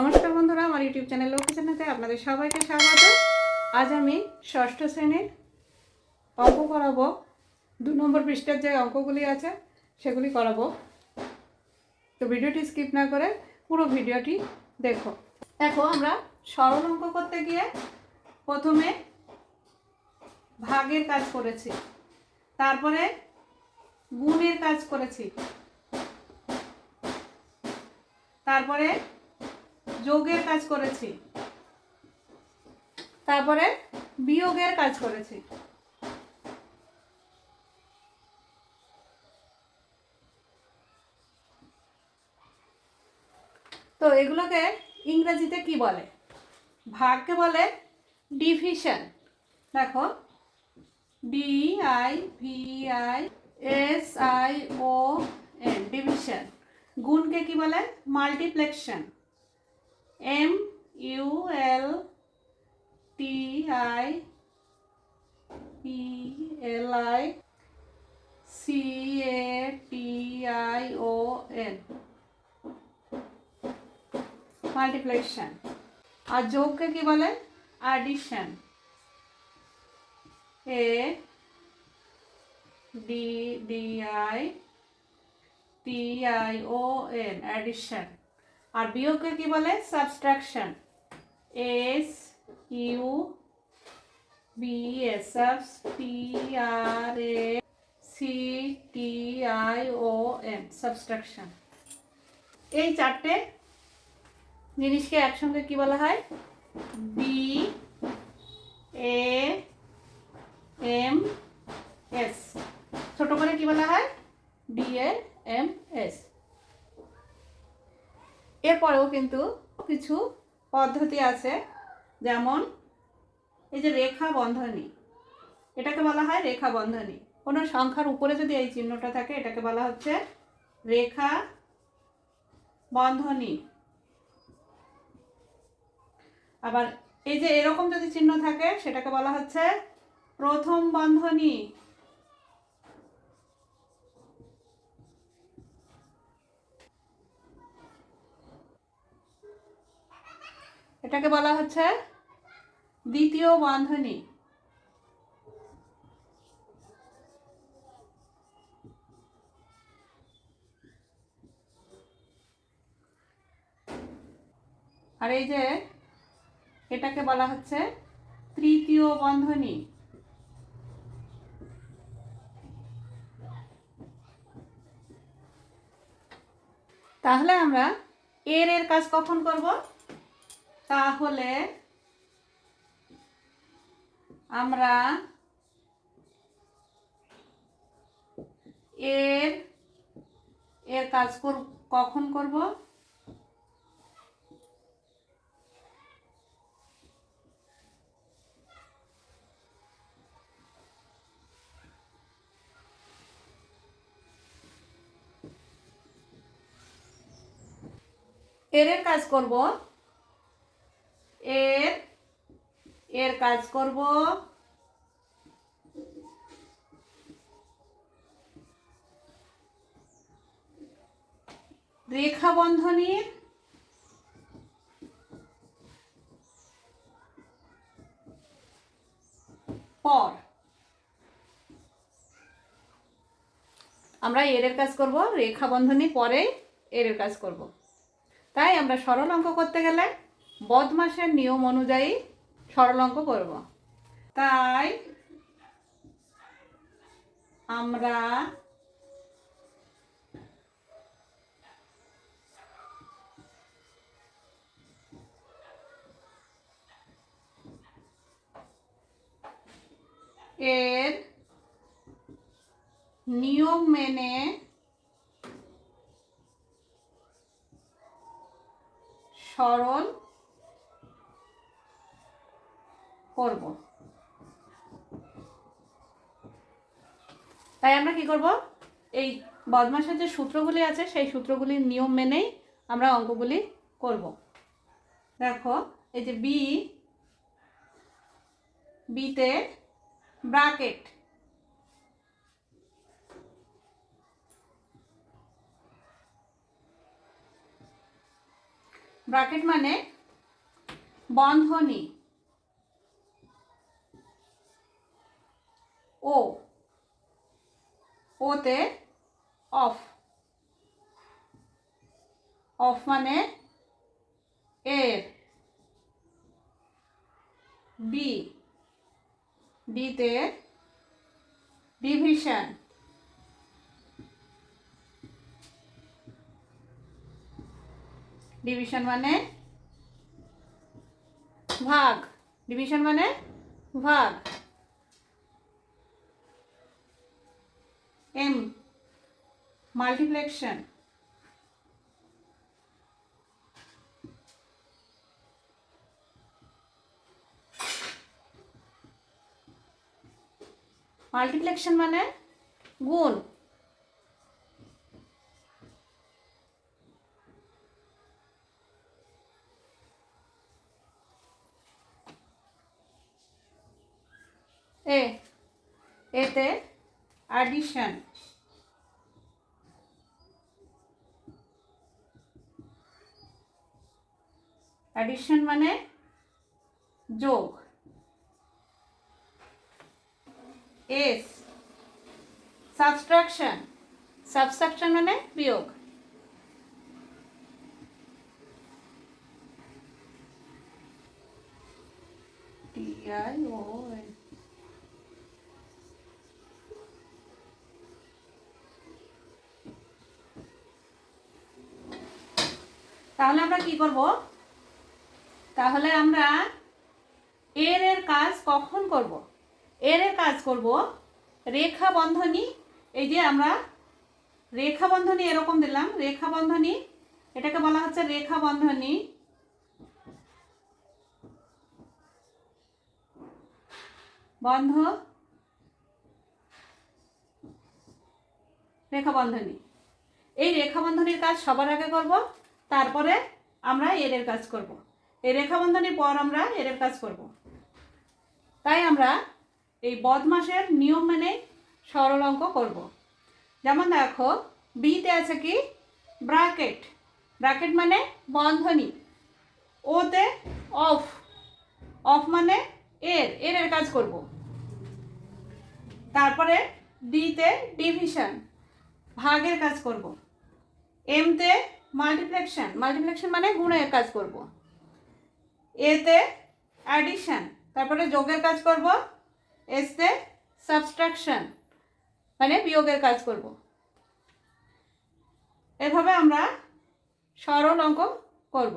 নমস্কার বন্ধুরা, আমার ইউটিউব চ্যানেল লক্ষ্মী চ্যানেলে আপনাদের সবাইকে স্বাগত। আজ আমি ষষ্ঠ শ্রেণির অঙ্ক করাবো। দু নম্বর পৃষ্ঠার যে অঙ্কগুলি আছে, সেগুলি করাবো। তো ভিডিওটি স্কিপ না করে পুরো ভিডিওটি দেখো। দেখো, আমরা সরল অঙ্ক করতে গিয়ে প্রথমে ভাগের কাজ করেছি। তারপরে গুণের কাজ করেছি। তারপরে যোগের কাজ করেছি। তারপরে বিয়োগের কাজ করেছি। তো এগুলোকে ইংরেজিতে কি বলে? ভাগকে বলে ডিভিশন। দেখো D I V I S I O N division. গুণকে কি বলে? Multiplication. M U L T I P L I C A T I O N multiplication আর যোগকে কি বলে addition A D D I T I O N addition আর বিয়োগকে কি বলে? Subtraction S U B S F T R A C T I O N subtraction এই চারটে জিনিসকে একসঙ্গে কি বলা হয়? বি এ এম এস ছোট করে কি বলা হয়? ডি এ এম এস এরপরেও কিন্তু কিছু পদ্ধতি আছে, যেমন এই যে রেখা বন্ধনী, এটাকে বলা হয় রেখা বন্ধনী। কোনো সংখ্যার উপরে যদি এই চিহ্নটা থাকে, এটাকে বলা হচ্ছে রেখা বন্ধনী। আবার এই যে এরকম যদি চিহ্ন থাকে, সেটাকে বলা হচ্ছে প্রথম বন্ধনী। এটাকে বলা হচ্ছে দ্বিতীয় বন্ধনী আর এই যে এটাকে বলা হচ্ছে তৃতীয় বন্ধনী তাহলে আমরা এর এর কাজ কখন করব? তাহলে আমরা এর এর কাজ কর কখন করব? এর কাজ করব। এর এর কাজ করব। রেখা বন্ধনীর পর। আমরা এর কাজ করব রেখা বন্ধনীর পরে এর কাজ করব। তাই আমরা সরল অঙ্ক করতে গেলে বদমাসের নিয়ম অনুযায়ী সরল অঙ্ক করব। তাই আমরা এর নিয়ম মেনে সরল করব। তাই আমরা কি করব? এই বদমাসের যে সূত্রগুলি আছে, সেই সূত্রগুলির নিয়ম মেনেই আমরা অঙ্কগুলি করব। দেখো, এই যে বি বিতে ব্রাকেট ব্রাকেট মানে বন্ধনী। ও। ওতে অফ। অফ মানে এর। বি। বিতে ডিভিশন। ডিভিশন মানে ভাগ। ডিভিশন মানে ভাগ। এম মাল্টিপ্লেকশন মাল্টিপ্লেকশন মানে গুণ। এ এতে অ্যাডিশন অ্যাডিশন মানে যোগ এস সাবস্ট্রাকশন সাবস্ট্রাকশন মানে বিয়োগ টি আই ও এন তাহলে আমরা কি করব? তাহলে আমরা এর এর কাজ কখন করব? এর এর কাজ করব রেখা বন্ধনী এই যে আমরা রেখা বন্ধনী এরকম দিলাম রেখা বন্ধনী এটাকে বলা হচ্ছে রেখা বন্ধনী বন্ধ রেখা বন্ধনী এই রেখা বন্ধনীর কাজ সবার আগে করব। তারপরে আমরা এর কাজ করব। এই রেখা বন্ধনীর পর আমরা এর কাজ করব। তাই আমরা এই বদমাসের নিয়ম মেনে সরল অঙ্ক করব। যেমন দেখো, বিতে আছে কি? ব্রাকেট ব্রাকেট মানে বন্ধনী। ওতে অফ। অফ মানে এর। এর এর কাজ করব। তারপরে ডিতে ডিভিশন। ভাগের কাজ করব। এমতে মাল্টিপ্লেকশন মাল্টিপ্লেকশন মানে গুণের কাজ করব। এতে অ্যাডিশন তারপরে যোগের কাজ করব। এসতে সাবস্ট্রাকশন মানে বিয়োগের কাজ করব। এভাবে আমরা সরল অঙ্ক করব।